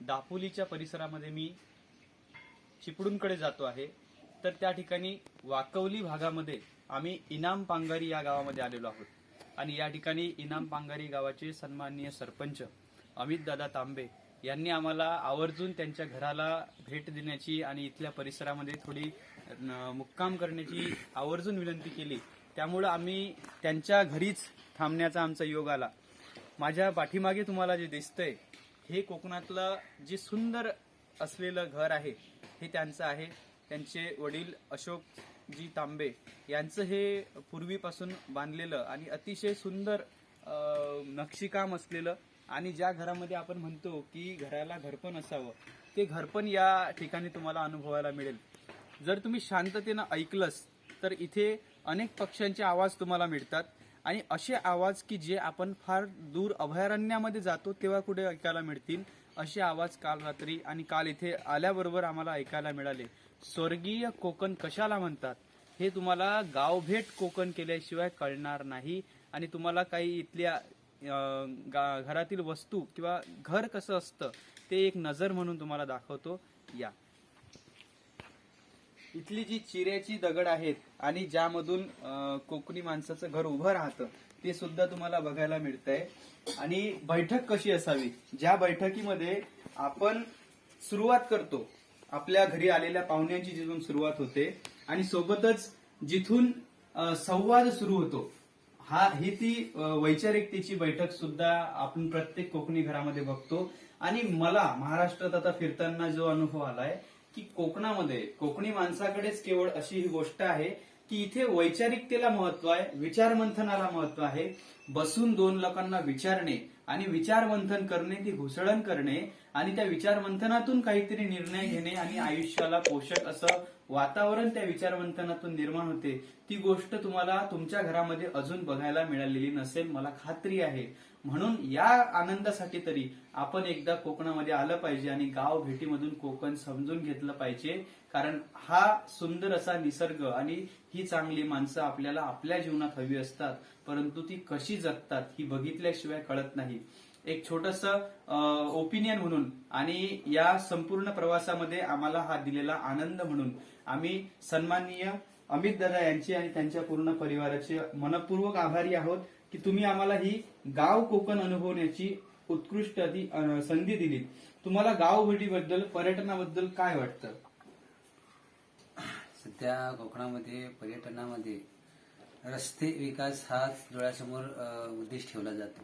दापोलीच्या परिसरामध्ये मी चिपळूणकडे जातो आहे. तर त्या ठिकाणी वाकवली भागामध्ये आम्ही इनाम पांगारी या गावामध्ये आलेलो आहोत. आणि या ठिकाणी इनाम पांगारी गावाचे सन्माननीय सरपंच अमित दादा तांबे यांनी आम्हाला आवर्जून त्यांच्या घराला भेट देण्याची आणि इथल्या परिसरामध्ये थोडी मुक्काम करण्याची आवर्जून विनंती केली. त्यामुळं आम्ही त्यांच्या घरीच थांबण्याचा आमचा योग आला. माझ्या पाठीमागे तुम्हाला जे दिसतंय हे कोकणातलं जे सुंदर असलेलं घर आहे हे त्यांचं आहे. त्यांचे वडील अशोकजी तांबे यांचं हे पूर्वीपासून बांधलेलं आणि अतिशय सुंदर नक्षीकाम असलेलं आणि ज्या घरामध्ये आपण म्हणतो की घराला घरपण असावं ते घरपण या ठिकाणी तुम्हाला अनुभवायला मिळेल. जर तुम्ही शांततेनं ऐकलंस तर इथे अनेक पक्ष्यांचे आवाज तुम्हाला मिळतात. आणि असे आवाज की जे आपण फार दूर अभयारण्यामध्ये जातो तेव्हा कुठे ऐकायला मिळतील? असे आवाज काल रात्री आणि काल इथे आल्याबरोबर आम्हाला ऐकायला मिळाले. स्वर्गीय कोकण कशाला म्हणतात? हे तुम्हाला गावभेट कोकण केल्याशिवाय कळणार नाही. आणि तुम्हाला काही इथल्या गा- घरातील वस्तू किंवा घर कसं असतं ते एक नजर म्हणून तुम्हाला दाखवतो. या. इथली जी चिऱ्याची दगड आहेत आणि ज्यामधून कोकणी माणसाचं घर उभं राहतं ते सुद्धा तुम्हाला बघायला मिळतंय. आणि बैठक कशी असावी? ज्या बैठकीमध्ये आपण सुरुवात करतो आपल्या घरी आलेल्या पाहुण्यांची जिथून सुरुवात होते आणि सोबतच जिथून संवाद सुरू होतो हा ही ती वैचारिकतेची बैठक सुद्धा आपण प्रत्येक कोकणी घरामध्ये बघतो. आणि मला महाराष्ट्रात आता फिरताना जो अनुभव आलाय की कोकणामध्ये कोकणी माणसाकडेच केवळ अशी ही गोष्ट आहे की इथे वैचारिकतेला महत्त्व आहे विचारमंथनाला महत्त्व आहे. बसून दोन लोकांना विचारणे आणि विचारमंथन करणे ती घुसळण करणे आणि त्या विचारमंथनातून काहीतरी निर्णय घेणे आणि आयुष्याला पोषक असं वातावरण त्या विचारमंथनातून निर्माण होते. ती गोष्ट तुम्हाला तुमच्या घरामध्ये अजून बघायला मिळालेली नसेल मला खात्री आहे. म्हणून या आनंदासाठी तरी आपण एकदा कोकणामध्ये आलं पाहिजे आणि गाव भेटीमधून कोकण समजून घेतलं पाहिजे. कारण हा सुंदर असा निसर्ग आणि ही चांगली माणसं आपल्याला आपल्या जीवनात हवी असतात. परंतु ती कशी जगतात ही बघितल्याशिवाय कळत नाही. एक छोटस ओपिनियन म्हणून आणि या संपूर्ण प्रवासामध्ये आम्हाला हा दिलेला आनंद म्हणून आम्ही सन्माननीय अमित दादा यांचे आणि त्यांच्या पूर्ण परिवाराचे मनपूर्वक आभारी आहोत की तुम्ही आम्हाला ही गाव कोकण अनुभवण्याची उत्कृष्ट संधी दिली तुम्हाला गाव भेटीबद्दल पर्यटनाबद्दल काय वाटतं? सध्या कोकणामध्ये पर्यटनामध्ये रस्ते विकास हा डोळ्यासमोर उद्देश ठेवला जातो.